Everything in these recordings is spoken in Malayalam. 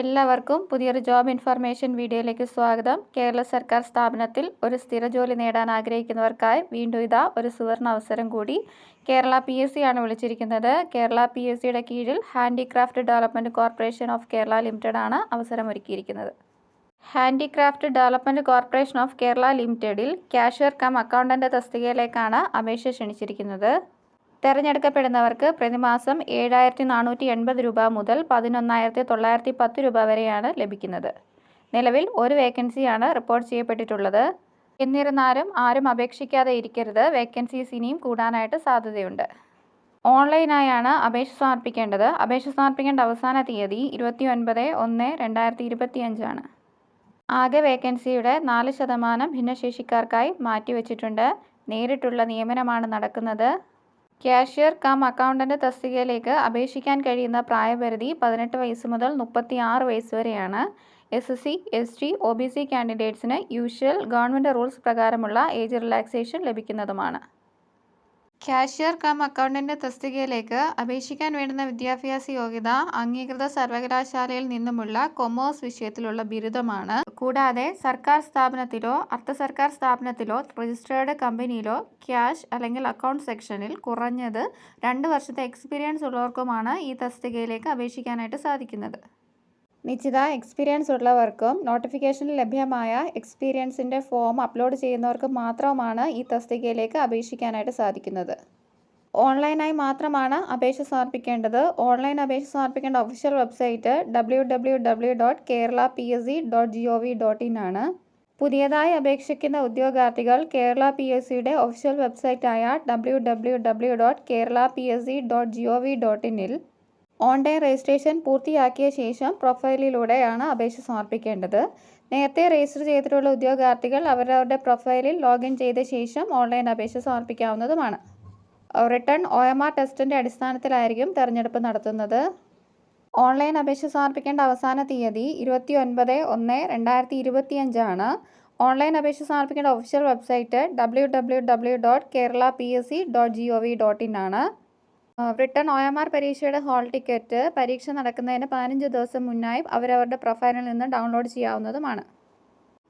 എല്ലാവർക്കും പുതിയൊരു ജോബ് ഇൻഫർമേഷൻ വീഡിയോയിലേക്ക് സ്വാഗതം. കേരള സർക്കാർ സ്ഥാപനത്തിൽ ഒരു സ്ഥിര ജോലി നേടാൻ ആഗ്രഹിക്കുന്നവർക്കായി വീണ്ടും ഇതാ ഒരു സുവർണ അവസരം കൂടി. കേരള പി എസ് സി ആണ് വിളിച്ചിരിക്കുന്നത്. കേരള പി എസ് സിയുടെ കീഴിൽ handicraft development corporation of Kerala limited ആണ് അവസരം ഒരുക്കിയിരിക്കുന്നത് handicraft development corporation of Kerala ലിമിറ്റഡിൽ ക്യാഷ്യർ കം അക്കൗണ്ടന്റ് തസ്തികയിലേക്കാണ് അപേക്ഷ ക്ഷണിച്ചിരിക്കുന്നത്. തിരഞ്ഞെടുക്കപ്പെടുന്നവർക്ക് പ്രതിമാസം ഏഴായിരത്തി നാനൂറ്റി എൺപത് രൂപ മുതൽ പതിനൊന്നായിരത്തി തൊള്ളായിരത്തി പത്ത് രൂപ വരെയാണ് ലഭിക്കുന്നത്. നിലവിൽ ഒരു വേക്കൻസിയാണ് റിപ്പോർട്ട് ചെയ്യപ്പെട്ടിട്ടുള്ളത്. എന്നിരുന്നാലും ആരും അപേക്ഷിക്കാതെ ഇരിക്കരുത്. വേക്കൻസീസ് ഇനിയും കൂടാനായിട്ട് സാധ്യതയുണ്ട്. ഓൺലൈനായാണ് അപേക്ഷ സമർപ്പിക്കേണ്ടത്. അപേക്ഷ സമർപ്പിക്കേണ്ട അവസാന തീയതി ഇരുപത്തി ഒൻപത് ഒന്ന് രണ്ടായിരത്തി ഇരുപത്തി അഞ്ചാണ് ആകെ വേക്കൻസിയുടെ നാല് ശതമാനം ഭിന്നശേഷിക്കാർക്കായി മാറ്റിവെച്ചിട്ടുണ്ട്. നേരിട്ടുള്ള നിയമനമാണ് നടക്കുന്നത്. ക്യാഷ്യർ കം അക്കൗണ്ടന്റ് തസ്തികയിലേക്ക് അപേക്ഷിക്കാൻ കഴിയുന്ന പ്രായപരിധി പതിനെട്ട് വയസ്സ് മുതൽ മുപ്പത്തി ആറ് വയസ്സ് വരെയാണ്. S S C S T O B C കാൻഡിഡേറ്റ്സിന് usual government rules പ്രകാരമുള്ള ഏജ് റിലാക്സേഷൻ ലഭിക്കുന്നതുമാണ്. ക്യാഷ്യർ കം അക്കൗണ്ടന്റ് തസ്തികയിലേക്ക് അപേക്ഷിക്കാൻ വേണ്ടുന്ന വിദ്യാഭ്യാസ യോഗ്യത അംഗീകൃത സർവകലാശാലയിൽ നിന്നുമുള്ള കൊമേഴ്സ് വിഷയത്തിലുള്ള ബിരുദമാണ്. കൂടാതെ സർക്കാർ സ്ഥാപനത്തിലോ അർദ്ധ സർക്കാർ സ്ഥാപനത്തിലോ രജിസ്ട്രേർഡ് കമ്പനിയിലോ ക്യാഷ് അല്ലെങ്കിൽ അക്കൗണ്ട് സെക്ഷനിൽ കുറഞ്ഞത് രണ്ട് വർഷത്തെ എക്സ്പീരിയൻസ് ഉള്ളവർക്കുമാണ് ഈ തസ്തികയിലേക്ക് അപേക്ഷിക്കാനായിട്ട് സാധിക്കുന്നത്. നിശ്ചിത എക്സ്പീരിയൻസ് ഉള്ളവർക്കും നോട്ടിഫിക്കേഷനിൽ ലഭ്യമായ എക്സ്പീരിയൻസിന്റെ ഫോം അപ്ലോഡ് ചെയ്യുന്നവർക്ക് മാത്രമാണ് ഈ തസ്തികയിലേക്ക് അപേക്ഷിക്കാനായിട്ട് സാധിക്കുന്നത്. ഓൺലൈനായി മാത്രമാണ് അപേക്ഷ സമർപ്പിക്കേണ്ടത്. ഓൺലൈൻ അപേക്ഷ സമർപ്പിക്കേണ്ട official website W W W dot Kerala P S C dot G O V dot in ആണ്. പുതിയതായി അപേക്ഷിക്കുന്ന ഉദ്യോഗാർത്ഥികൾ കേരള പി എസ് സിയുടെ official വെബ്സൈറ്റായ W W W dot Kerala P S C dot G O V dot ഇനിൽ online registration പൂർത്തിയാക്കിയ ശേഷം പ്രൊഫൈലിലൂടെയാണ് അപേക്ഷ സമർപ്പിക്കേണ്ടത്. നേരത്തെ രജിസ്റ്റർ ചെയ്തിട്ടുള്ള ഉദ്യോഗാർത്ഥികൾ അവരവരുടെ പ്രൊഫൈലിൽ ലോഗിൻ ചെയ്ത ശേഷം ഓൺലൈൻ അപേക്ഷ സമർപ്പിക്കാവുന്നതുമാണ്. റിട്ടേൺ ഒ എം ആർ ടെസ്റ്റിന്റെ അടിസ്ഥാനത്തിലായിരിക്കും തിരഞ്ഞെടുപ്പ് നടത്തുന്നത്. ഓൺലൈൻ അപേക്ഷ സമർപ്പിക്കേണ്ട അവസാന തീയതി ഇരുപത്തി ഒൻപത് ഒന്ന് രണ്ടായിരത്തി ഇരുപത്തി അഞ്ചാണ് ഓൺലൈൻ അപേക്ഷ സമർപ്പിക്കേണ്ട official website W W W dot Kerala P S C dot G O V dot in ആണ്. റിട്ടേൺ ഒ എം ആർ പരീക്ഷയുടെ ഹാൾ ടിക്കറ്റ് പരീക്ഷ നടക്കുന്നതിന് പതിനഞ്ച് ദിവസം മുന്നായി അവരവരുടെ പ്രൊഫൈലിൽ നിന്ന് ഡൗൺലോഡ് ചെയ്യാവുന്നതുമാണ്.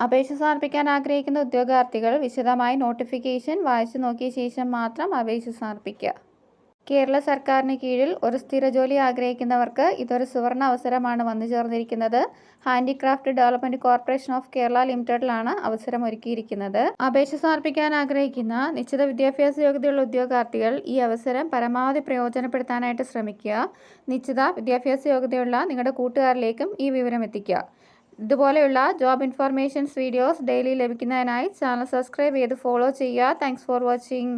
അപേക്ഷ സമർപ്പിക്കാൻ ആഗ്രഹിക്കുന്ന ഉദ്യോഗാർത്ഥികൾ വിശദമായി നോട്ടിഫിക്കേഷൻ വായിച്ചു നോക്കിയ ശേഷം മാത്രം അപേക്ഷ സമർപ്പിക്കുക. കേരള സർക്കാരിന് കീഴിൽ ഒരു സ്ഥിര ജോലി ആഗ്രഹിക്കുന്നവർക്ക് ഇതൊരു സുവർണ അവസരമാണ് വന്നു ചേർന്നിരിക്കുന്നത്. Handicraft development corporation of Kerala ലിമിറ്റഡിലാണ് അവസരം ഒരുക്കിയിരിക്കുന്നത് അപേക്ഷ സമർപ്പിക്കാൻ ആഗ്രഹിക്കുന്ന നിശ്ചിത വിദ്യാഭ്യാസ യോഗ്യതയുള്ള ഉദ്യോഗാർത്ഥികൾ ഈ അവസരം പരമാവധി പ്രയോജനപ്പെടുത്താനായിട്ട് ശ്രമിക്കുക. നിശ്ചിത വിദ്യാഭ്യാസ യോഗ്യതയുള്ള നിങ്ങളുടെ കൂട്ടുകാരിലേക്കും ഈ വിവരം എത്തിക്കുക. ഇതുപോലെയുള്ള ജോബ് ഇൻഫർമേഷൻസ് വീഡിയോസ് ഡെയിലി ലഭിക്കുന്നതിനായി ചാനൽ സബ്സ്ക്രൈബ് ചെയ്ത് ഫോളോ ചെയ്യുക. Thanks for watching.